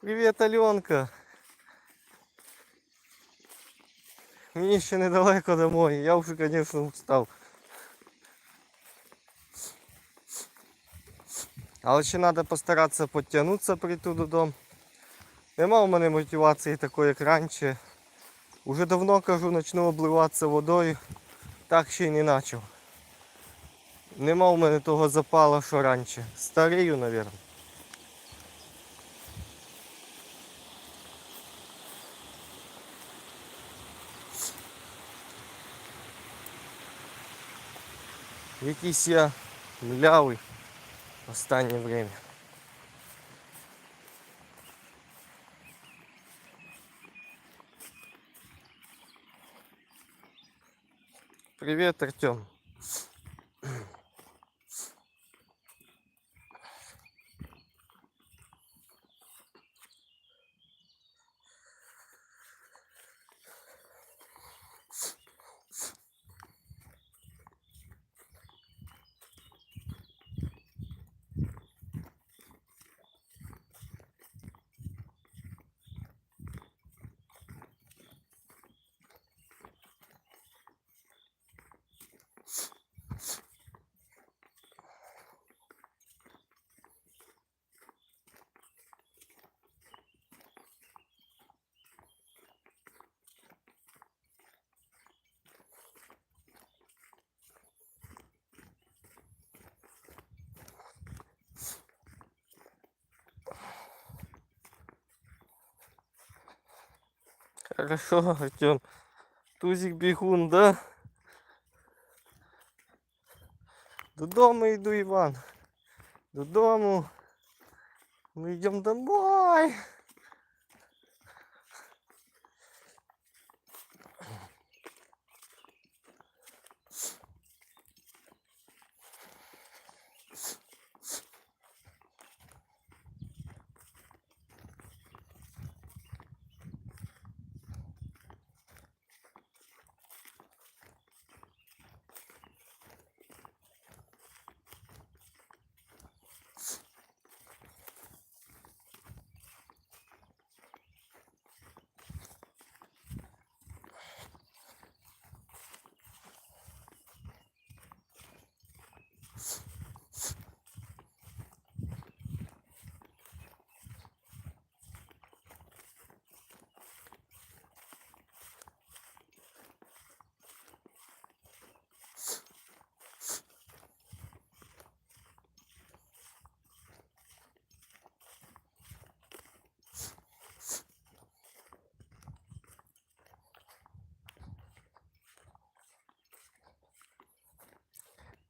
Привіт, Альонка. Мені ще недалеко домой. Я вже, звісно, устав. Але ще треба постаратися підтягнутися прийти додому. Нема у мене мотивації такої, як раніше. Уже давно кажу, почну обливатися водою. Так ще й не почав. Нема у мене того запала, що раніше. Старію, мабуть. Якийсь я млявий останнє время. Привет, Артем. Хорошо, Артем. Тузик бігун, да? Додому йду, Іван. Додому. Ми йдемо домой.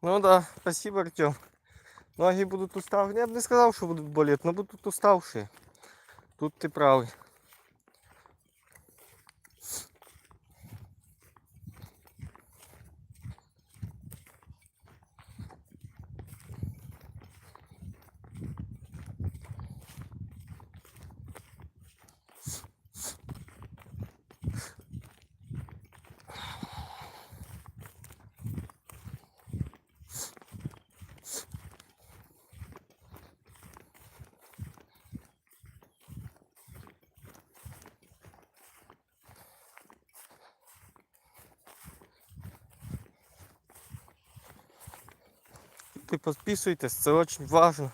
Ну да, спасибо, Артем. Ноги будут уставшие. Я бы не сказал, что будут болеть, но будут уставшие. Тут ты правый. Підписуйтесь, це дуже важливо.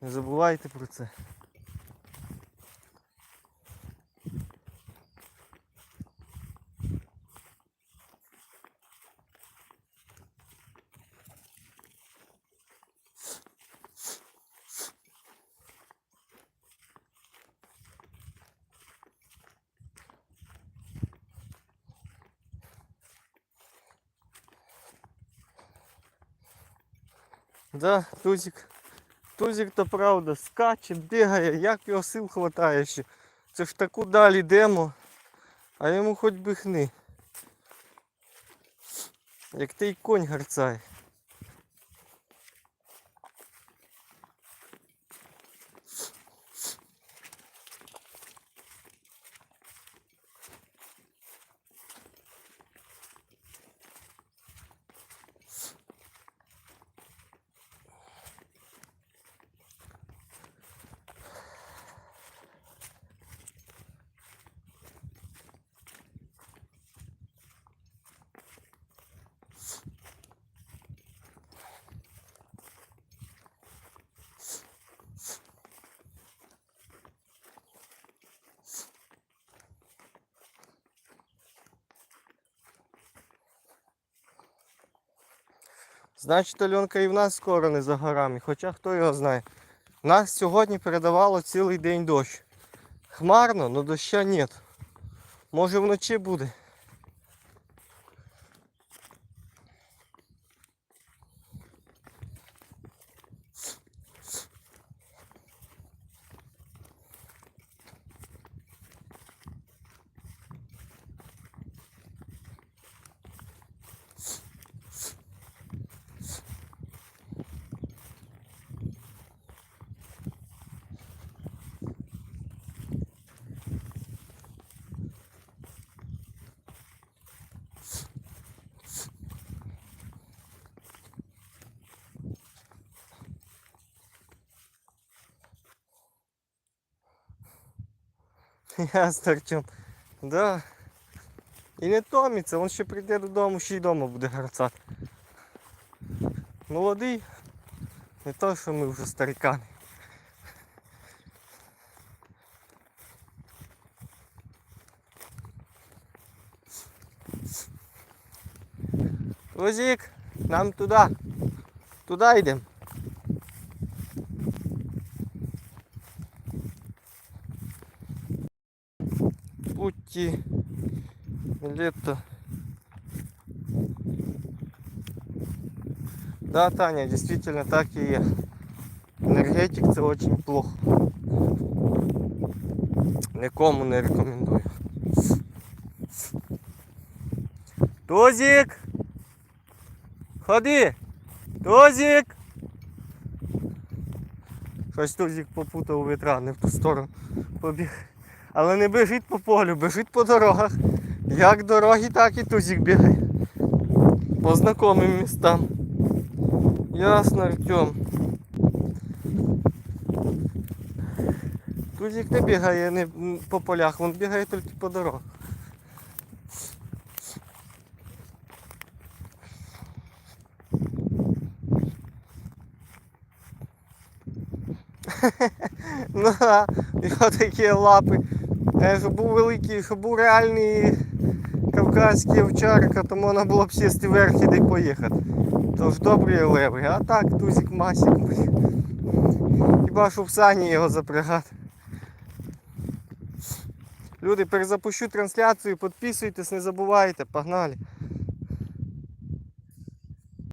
Не забувайте про це. Да, Тузик. Тузик то правда скаче, бігає, як його сил хватає ще. Це ж таку далі йдемо, а йому хоч би хни. Як той конь гарцає. Значить, Альонка і в нас скоро не за горами, хоча хто його знає. Нас сьогодні передавало цілий день дощ. Хмарно, але доща нет. Може вночі буде. Я старчом. Да. І не томиться, він ще прийде додому, ще й вдома буде грацати. Молодий, не то, що ми вже старикани. Лозік, нам туди. Туди йдемо. Пути лето. Да, Таня, действительно так и є. Енергетик це очень плохо. Нікому не рекомендую. Тузик! Ходи! Тузик! Щось Тузик попутав вітра, не в ту сторону побіг. Але не біжить по полю, біжить по дорогах. Як дороги, так і тузик бігає. По знакомим містам. Ясно, Артем. Тузик не бігає не по полях, він бігає тільки по дорогах. Ну, його такі лапи. Е, Щоб був великий, щоб був реальний кавказський овчарка, то можна було б сісти вверх і поїхати. Тож добрі леви, а так тузик блін. Хіба що в сані його запрягати. Люди, перезапущу трансляцію, підписуйтесь, не забувайте, погнали.